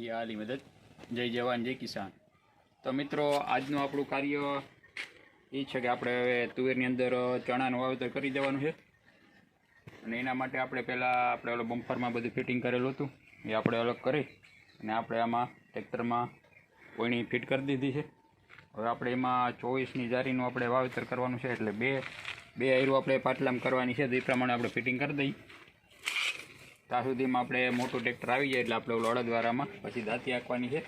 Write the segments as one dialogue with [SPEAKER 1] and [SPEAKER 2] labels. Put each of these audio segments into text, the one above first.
[SPEAKER 1] એ આલી મદદ. જય જવાન, જય કિસાન. તો મિત્રો, આજનું આપણું કાર્ય એ છે કે આપણે હવે તુવેરની અંદર ચણાનું વાવેતર કરી દેવાનું છે. અને એના માટે આપણે પહેલાં આપણે ઓલો બમ્પરમાં બધું ફિટિંગ કરેલું હતું. એ આપણે અલગ કરી અને આપણે આમાં ટ્રેક્ટરમાં કોઈની ફિટ કરી દીધી છે. હવે આપણે એમાં ચોવીસની જારીનું આપણે વાવેતર કરવાનું છે. એટલે બે બે આયરું આપણે પાટલામ કરવાની છે. તો એ પ્રમાણે આપણે ફિટિંગ કરી દઈએ. ત્યાં સુધીમાં આપણે મોટું ટ્રેક્ટર આવી જાય એટલે આપણે ઓલો અડદવારામાં પછી દાંતી આંકવાની છે.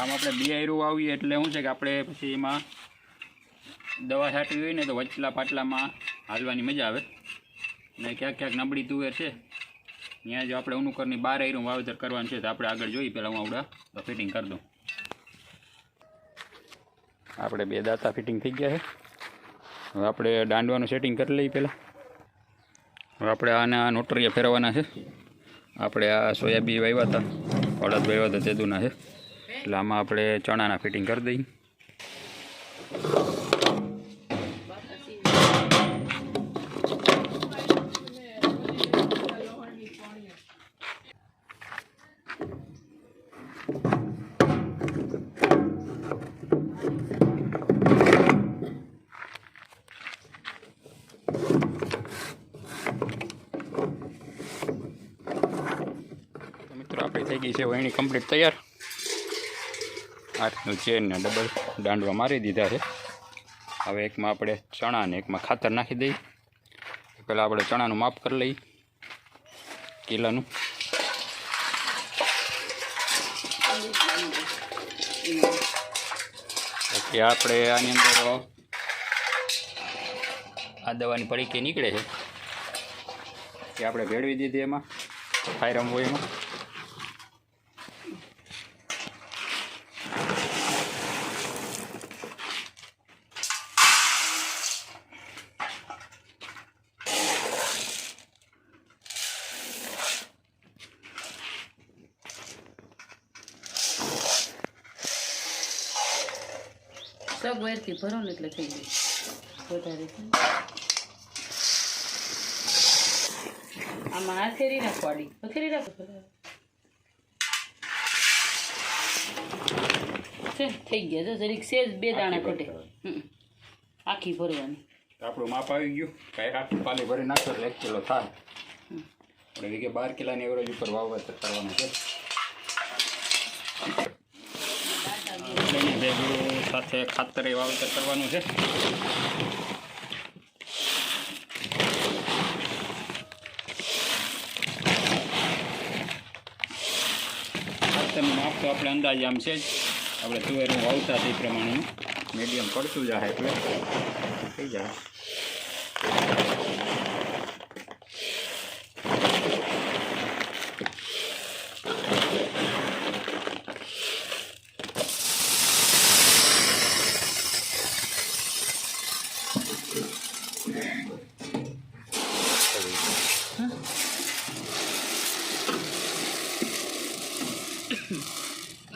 [SPEAKER 1] આમ આપણે બે આયરું આવીએ એટલે શું છે કે આપણે પછી એમાં દવા છાંટવી હોય ને તો વચલા પાટલામાં હાલવાની મજા આવે. ને ક્યાંક ક્યાંક નબળી તુવેર છે. ત્યાં જો આપણે ઉનુકરની બાર આયરું વાવેતર કરવાનું છે તો આપણે આગળ જોઈએ પહેલાં હું આવડા ફિટિંગ કરી દઉં. આપણે બે દાંતા ફિટિંગ થઈ ગયા છે. હવે આપણે દાંડવાનું સેટિંગ કરી લઈએ પહેલાં. હવે આપણે આના નોટરીએ ફેરવવાના છે. આપણે આ સોયાબી વાવ્યા હતા અડદ વાવ્યા હતા, તેદુના છે. એટલે આમાં આપણે ચણાના ફિટિંગ કરી દઈએ. છે વહેણી કમ્પ્લીટ તૈયાર? આઠનું રીતનું ને ડબલ દાંડવા મારી દીધા છે. હવે એકમાં આપણે ચણા ને એકમાં ખાતર નાખી દઈએ. પહેલાં આપણે ચણાનું માપ કરી લઈએ, કિલાનું. પછી આપણે આની અંદર, આ દવાની પડીકી નીકળે છે. એ આપણે ભેળવી દીધી એમાં, ફાયરમ હોય એમાં.
[SPEAKER 2] સગ વેરથી ભરો ને એટલે થઈ ગયું. વધારે. આમાં હથેરી નાખવાડી હથેરી રાખો છે થઈ ગયા. જો જરીક સેજ બે દાણા ઘટે. આખી ભરવાની.
[SPEAKER 1] આપણું માપ આવી ગયું. કાંઈ આખી પાલી ભરી નાખો એટલે એક કિલો થાય. આપણે વીઘે બાર કિલાની એવરેજ ઉપર વાવવા કરવાનું છે. સાથે ખાતરે વાવેતર કરવાનું છે. ખાતરનું માપ તો આપણે અંદાજે આમ છે જ. આપણે તુવેરું વાવતા તે પ્રમાણેનું. મીડિયમ પડતું જાય એટલે થઈ જાય.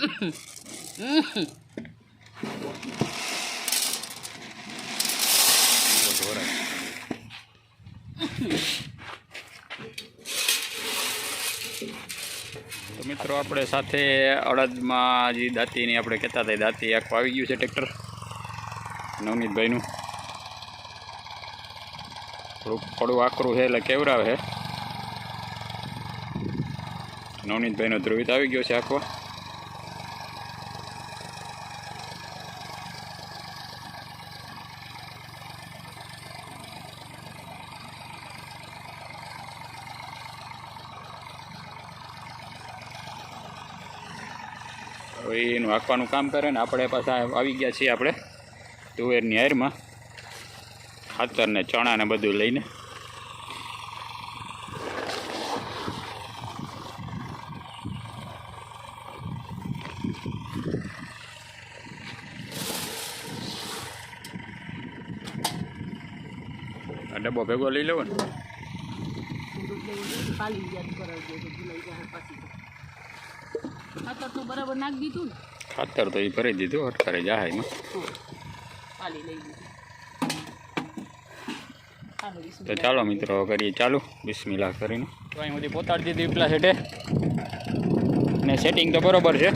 [SPEAKER 1] તો મિત્રો, આપણે સાથે અડદમાં જે દાંતીની આપણે કહેતા હતા એ દાંતી આખું આવી ગયું છે ટ્રેક્ટર. નવનીતભાઈનું થોડુંક થોડું આકરું છે એટલે કેવરાવે છે. નવનીતભાઈનો ધ્રુવિત આવી ગયો છે આખો. હવે કામ કરે ને આપણે પાછા આવી ગયા છીએ આપણે તુવેરની હારમાં ખાતર ને ચણા ને બધું લઈને. ડબ્બો ભેગો લઈ લેવો ને.
[SPEAKER 2] બરાબર નાખી દીધું ને.
[SPEAKER 1] ખાતર તો એ ભરી દીધું અટકારે
[SPEAKER 2] હાલો
[SPEAKER 1] તો ચાલો મિત્રો કરીએ ચાલુ. બિસ્મિલા કરીને. તો અહીં બધી પોતાડી દીધી ઉપલા સેટે ને સેટિંગ તો બરોબર છે.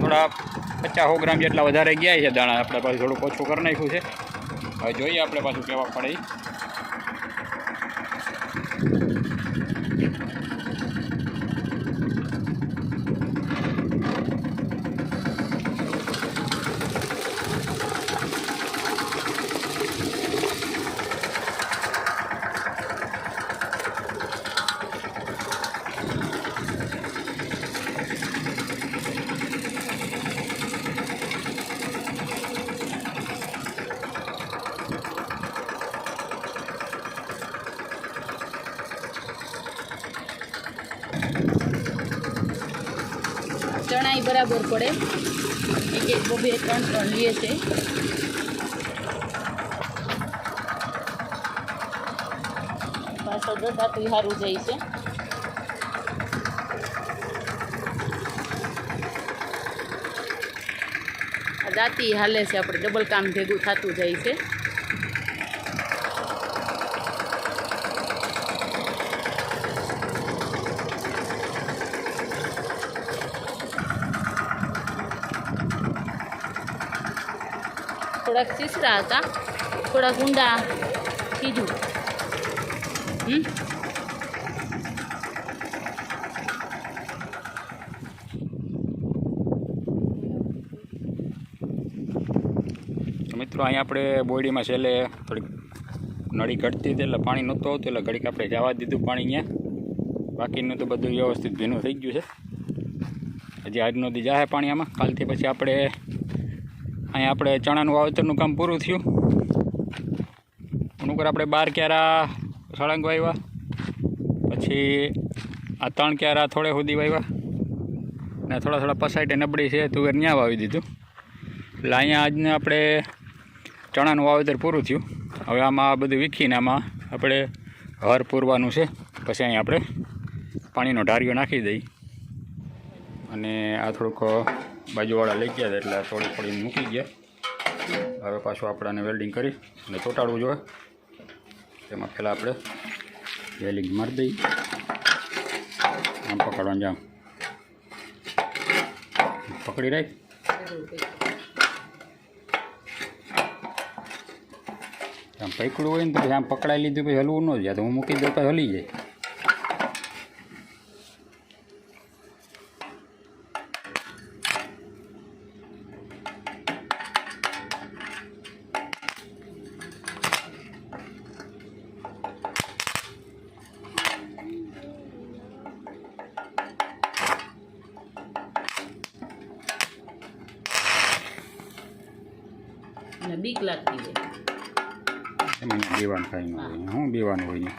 [SPEAKER 1] થોડા પચાસ ગ્રામ જેટલા વધારે ગયા છે દાણા. આપણે પાછું થોડુંક ઓછું કરી નાખ્યું છે. હવે જોઈએ આપણે પાછું કેવા પડે
[SPEAKER 2] બરાબર પડે. એક એક બબે ત્રણ ત્રણ લઈએ છે. પાછળ દધાતું સારું જાય છે. દાંતી હાલે છે, આપણે ડબલ કામ ભેગું થતું જાય છે. થોડાક સીસરા હતા. થોડાક ઊંડા કીધું હમ?
[SPEAKER 1] મિત્રો, અહીંયા આપણે બોયડીમાં છેલ્લે થોડીક નળી ઘટતી હતી એટલે પાણી નહોતું આવતું, એટલે ઘડીક આપણે જવા દીધું પાણી અહીંયા. બાકીનું તો બધું વ્યવસ્થિત ભીનું થઈ ગયું છે. હજી આજનો દી જાહે પાણી આમાં. કાલથી પછી આપણે અહીંયા આપણે ચણાનું વાવેતરનું કામ પૂરું થયું. અનુકર આપણે બાર ક્યારા સળંગ વાવ્યા. પછી આ ત્રણ ક્યારા થોડે સુધી વાવ્યા. ને થોડા થોડા પસાઈટે નબળી છે તુવેર ન્યા વાવી દીધું. એટલે અહીંયા આજને આપણે ચણાનું વાવેતર પૂરું થયું. હવે આમાં આ બધું વીખીને આમાં આપણે હર પૂરવાનું છે. પછી અહીં આપણે પાણીનો ઢારિયો નાખી દઈ. અને આ થોડુંક બાજુવાળા લઈ ગયા હતા એટલે આ થોડી થોડી મૂકી ગયા. હવે પાછું આપણાને વેલ્ડિંગ કરી અને ચોંટાડવું જોઈએ. તેમાં પહેલાં આપણે વેલ્ડિંગ મારી દઈ આમ પકડવાનું જામ. પકડી રાખ. આમ પકડવું હોય ને તો પછી આમ પકડાઈ લીધું પછી હલવું ન જાય તો હું મૂકી દઉં તો હલી જાય.
[SPEAKER 2] બીક લાગતી હોય.
[SPEAKER 1] એમાં બેવાનું ખાઈ હું. બેવાનું હોય? ને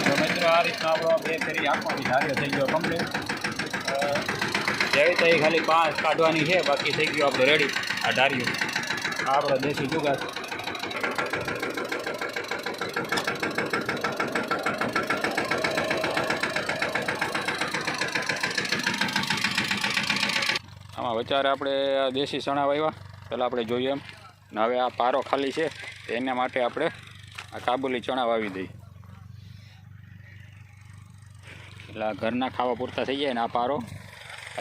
[SPEAKER 1] તો મિત્રો આ રીતના આપણો બે આંખમાંથી ધાર્યો થઈ ગયો કમ્પ્લીટ જેવી તઈ ખાલી પાંચ કાઢવાની છે, બાકી થઈ ગયું આપણે રેડી આ ધાર્યું આ આપણો દેશી જુગાર. આમાં વચારે આપણે દેશી ચણા વાવ્યા. પહેલાં આપણે જોઈએ એમ. ને હવે આ પારો ખાલી છે. એના માટે આપણે આ કાબુલી ચણા વાવી દઈએ. એટલે ઘરના ખાવા પૂરતા થઈ જાય ને આ પારો.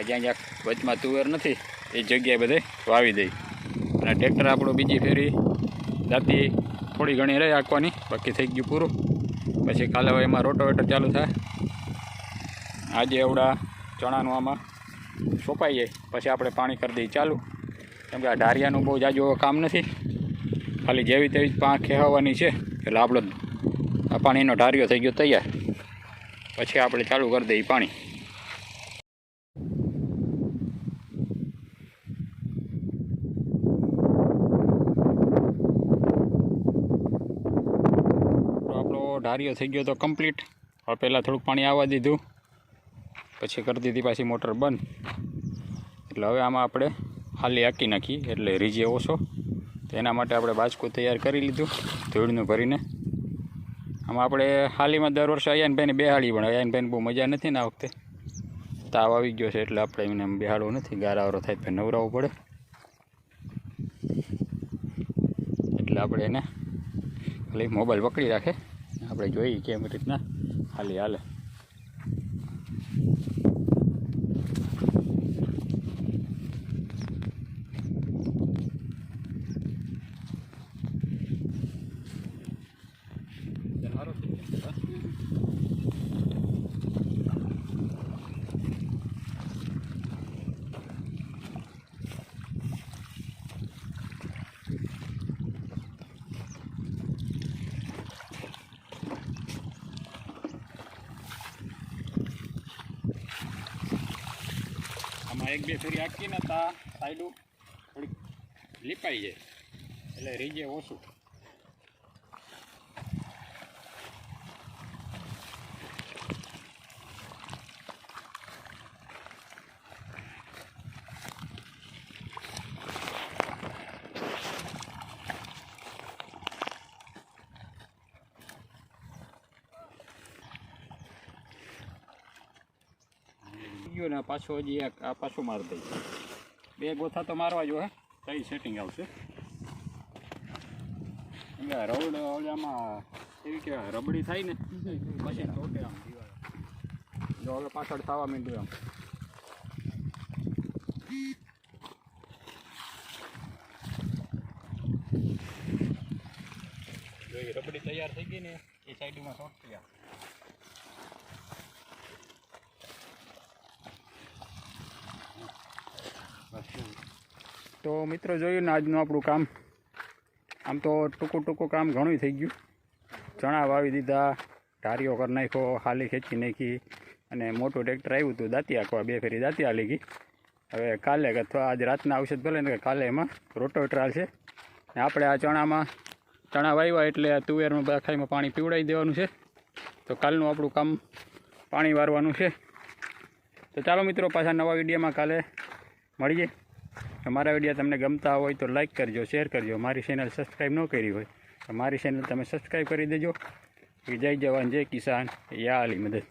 [SPEAKER 1] જ્યાં જ્યાં વચમાં તુવેર નથી, એ જગ્યાએ બધે વાવી દઈ અને ટ્રેક્ટર આપણું બીજી ફેરી, દાતી થોડી ઘણી રહી આંકવાની, બાકી થઈ ગયું પૂરું. પછી કાલે હવે એમાં રોટોવેટર ચાલુ થાય. આજે એવડા ચણાનું આમાં સોંપાઈ જાય. પછી આપણે પાણી કરી દઈએ ચાલુ. કેમ કે આ ઢારિયાનું બહુ જાજુ કામ નથી. ખાલી જેવી તેવી પાંખ ખેવાની છે. એટલે આપણો આ પાણીનો ઢારિયો થઈ ગયો તૈયાર. પછી આપણે ચાલુ કરી દઈએ પાણી. આપણો ઢારિયો થઈ ગયો તો કમ્પ્લીટ હવે પહેલાં થોડુંક પાણી આવવા દીધું. પછી કરી દીધી પાછી મોટર બંધ. એટલે હવે આમાં આપણે હાલી આંકી નાખી. એટલે રીજે ઓછો. એના માટે આપણે બાજકું તૈયાર કરી લીધું. ધૂળનું ભરીને. આમાં આપણે હાલીમાં દર વર્ષે અયાનભાઈને બેહાડી પણ, અયાનભાઈને બહુ મજા નથી ને આ વખતે. તાવ આવી ગયો છે એટલે આપણે એમને એમ બેહાડવું નથી, ગારાવાળો થાય તો નવરાવવું પડે. એટલે આપણે એને ખાલી મોબાઈલ પકડી રાખે. આપણે જોઈએ કેમ રીતના. ખાલી હાલે. એક બે ફેરી હાકીને તા સાઈડું થોડીક લીપાઈ જાય. એટલે રીજે ઓછું. ગયો ને પાછો હજી એક આ પાછો માર દઈ બે ગોથા તો મારવા જો હે. કઈ સેટિંગ આવશે? રવડ ઓલામાં એવી કે રબડી થાય ને? પછી તોટે આમ જો હવે પાછળ થવા માંડ્યું આમ. રબડી તૈયાર થઈ ગઈ ને એ સાઈડમાં શોર્ટ થયા તો મિત્રો જોયું ને આજનું આપણું કામ. આમ તો ટૂંકું ટૂંકું કામ ઘણું થઈ ગયું. ચણા વાવી દીધા ઢારીઓ કરી નાખ્યો, હાલી ખેંચી નાખી અને મોટું ટ્રેક્ટર આવ્યું હતું, દાંતી આખવા, બે ફેરી દાંતી આલી ગઈ. હવે કાલે અથવા આજ રાતના ઔષધ ભલે ને કાલે એમાં રોટોવેટર છે ને આપણે આ ચણામાં, ચણા વાવ્યા એટલે આ તુવેરનું બખાઈમાં પાણી પીવડાવી દેવાનું છે. તો કાલનું આપણું કામ પાણી વારવાનું છે. તો ચાલો મિત્રો પાછા નવા વિડીયોમાં કાલે મળીએ. મારા વીડિયો તમને ગમતા હોય તો લાઈક કરજો શેર કરજો. મારી ચેનલ સબસ્ક્રાઈબ ન કરી હોય તો મારી ચેનલ તમે સબસ્ક્રાઈબ કરી દેજો. જય જવાન, જય કિસાન. યા અલી મદદ.